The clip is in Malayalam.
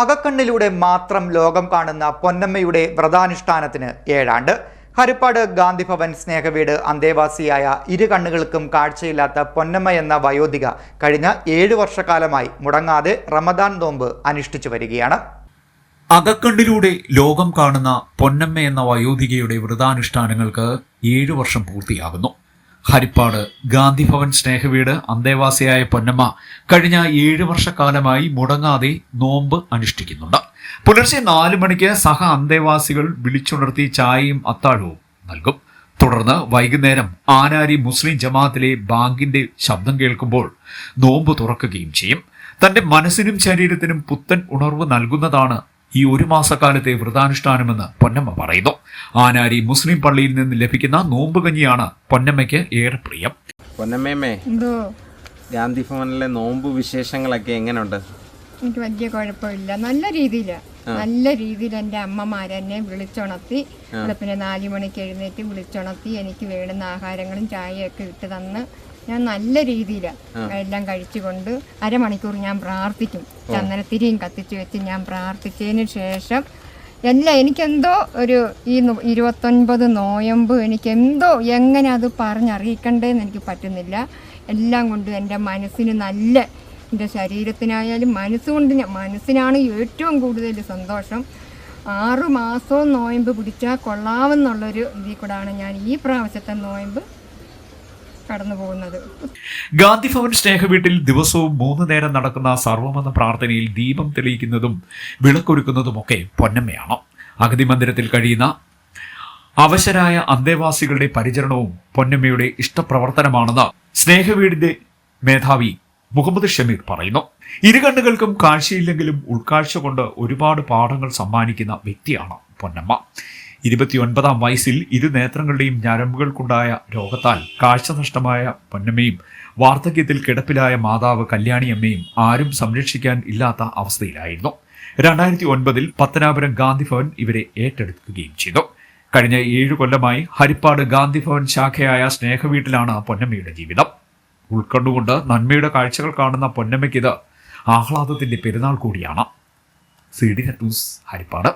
അകക്കണ്ണിലൂടെ മാത്രം ലോകം കാണുന്ന പൊന്നമ്മയുടെ വ്രതാനുഷ്ഠാനത്തിന് ഏഴാണ്ട്. ഹരിപ്പാട് ഗാന്ധിഭവൻ സ്നേഹവീട് അന്തേവാസിയായ ഇരു കണ്ണുകൾക്കും കാഴ്ചയില്ലാത്ത പൊന്നമ്മ എന്ന വയോധിക കഴിഞ്ഞ ഏഴു വർഷക്കാലമായി മുടങ്ങാതെ റമദാൻ നോമ്പ് അനുഷ്ഠിച്ചു വരികയാണ്. അകക്കണ്ണിലൂടെ ലോകം കാണുന്ന പൊന്നമ്മ എന്ന വയോധികയുടെ വ്രതാനുഷ്ഠാനങ്ങൾക്ക് ഏഴു വർഷം പൂർത്തിയാകുന്നു. ഹരിപ്പാട്. ഗാന്ധിഭവൻ സ്നേഹവീട് അന്തേവാസിയായ പൊന്നമ്മ കഴിഞ്ഞ ഏഴ് വർഷക്കാലമായി മുടങ്ങാതെ നോമ്പ് അനുഷ്ഠിക്കുന്നുണ്ട്. പുലർച്ചെ നാല് മണിക്ക് സഹ അന്തേവാസികൾ വിളിച്ചുണർത്തി ചായയും അത്താഴവും നൽകും. തുടർന്ന് വൈകുന്നേരം ആനാരി മുസ്ലിം ജമാഅത്തിലെ ബാങ്കിന്റെ ശബ്ദം കേൾക്കുമ്പോൾ നോമ്പ് തുറക്കുകയും ചെയ്യും. തന്റെ മനസ്സിനും ശരീരത്തിനും പുത്തൻ ഉണർവ് നൽകുന്നതാണ് ഈ ഒരു മാസക്കാലത്തെ വ്രതാനുഷ്ഠാനമെന്ന് പൊന്നമ്മ പറയുന്നു. ആനാരി മുസ്ലിം പള്ളിയിൽ നിന്ന് ലഭിക്കുന്ന നോമ്പ് കഞ്ഞിയാണ് പൊന്നമ്മയ്ക്ക് ഏറെ പ്രിയം. പൊന്നമ്മേമ്മേ എന്തോ? ഗാന്ധി ഭവനിലെ നോമ്പ് വിശേഷങ്ങളൊക്കെ എങ്ങനെയുണ്ട് എനിക്ക് വലിയ കുഴപ്പമില്ല. നല്ല രീതിയിലാണ് നല്ല രീതിയിൽ എന്റെ അമ്മമാരെന്നെ വിളിച്ചുണർത്തി. പിന്നെ നാല് മണിക്ക് എഴുന്നേറ്റ് വിളിച്ചുണർത്തി എനിക്ക് വേണ്ടുന്ന ആഹാരങ്ങളും ചായയൊക്കെ ഇട്ട് തന്ന് ഞാൻ നല്ല രീതിയിൽ എല്ലാം കഴിച്ചുകൊണ്ട് അരമണിക്കൂർ ഞാൻ പ്രാർത്ഥിക്കും. ചന്ദനത്തിരിയും കത്തിച്ചു വെച്ച് ഞാൻ പ്രാർത്ഥിച്ചതിന് ശേഷം എല്ലാം എനിക്കെന്തോ ഒരു ഈ ഇരുപത്തൊൻപത് നോയമ്പ് എനിക്കെന്തോ എങ്ങനെ അത് പറഞ്ഞറിയിക്കണ്ടേന്ന് എനിക്ക് പറ്റുന്നില്ല. എല്ലാം കൊണ്ട് എന്റെ മനസ്സിന് നല്ല എന്റെ ശരീരത്തിനായാലും മനസ്സുകൊണ്ട് ഞാൻ മനസ്സിനാണ് ഏറ്റവും കൂടുതൽ സന്തോഷം. ആറു മാസവും നോയമ്പ് പിടിച്ചാൽ കൊള്ളാമെന്നുള്ളൊരു ഇതിൽ കൂടാണ് ഞാൻ ഈ പ്രാവശ്യത്തെ നോയമ്പ് കടന്നു പോകുന്നത്. ഗാന്ധിഭവൻ സ്നേഹവീട്ടിൽ ദിവസവും മൂന്ന് നേരം നടക്കുന്ന സർവമത പ്രാർത്ഥനയിൽ ദീപം തെളിയിക്കുന്നതും വിളക്കൊരുക്കുന്നതുമൊക്കെ പൊന്നമ്മയാണ്. അഗതി മന്ദിരത്തിൽ കഴിയുന്ന അവശരായ അന്തേവാസികളുടെ പരിചരണവും പൊന്നമ്മയുടെ ഇഷ്ടപ്രവർത്തനമാണെന്ന് സ്നേഹവീടിന്റെ മേധാവി മുഹമ്മദ് ഷമീർ പറയുന്നു ഇരു കണ്ണുകൾക്കും കാഴ്ചയില്ലെങ്കിലും ഉൾക്കാഴ്ച കൊണ്ട് ഒരുപാട് പാഠങ്ങൾ സമ്മാനിക്കുന്ന വ്യക്തിയാണ് പൊന്നമ്മ. ഇരുപത്തിയൊൻപതാം വയസ്സിൽ ഇരു നേത്രങ്ങളുടെയും ഞരമ്പുകൾക്കുണ്ടായ രോഗത്താൽ കാഴ്ച നഷ്ടമായ പൊന്നമ്മയും വാർദ്ധക്യത്തിൽ കിടപ്പിലായ മാതാവ് കല്യാണിയമ്മയും ആരും സംരക്ഷിക്കാൻ ഇല്ലാത്ത അവസ്ഥയിലായിരുന്നു. രണ്ടായിരത്തി ഒൻപതിൽ പത്തനാപുരം ഗാന്ധിഭവൻ ഇവരെ ഏറ്റെടുക്കുകയും ചെയ്തു. കഴിഞ്ഞ ഏഴു കൊല്ലമായി ഹരിപ്പാട് ഗാന്ധിഭവൻ ശാഖയായ സ്നേഹവീട്ടിലാണ് പൊന്നമ്മയുടെ ജീവിതം. ഉൾക്കൊണ്ടുകൊണ്ട് നന്മയുടെ കാഴ്ചകൾ കാണുന്ന പൊന്നമ്മയ്ക്കിത് ആഹ്ലാദത്തിന്റെ പെരുന്നാൾ കൂടിയാണ്. C D news Harippad.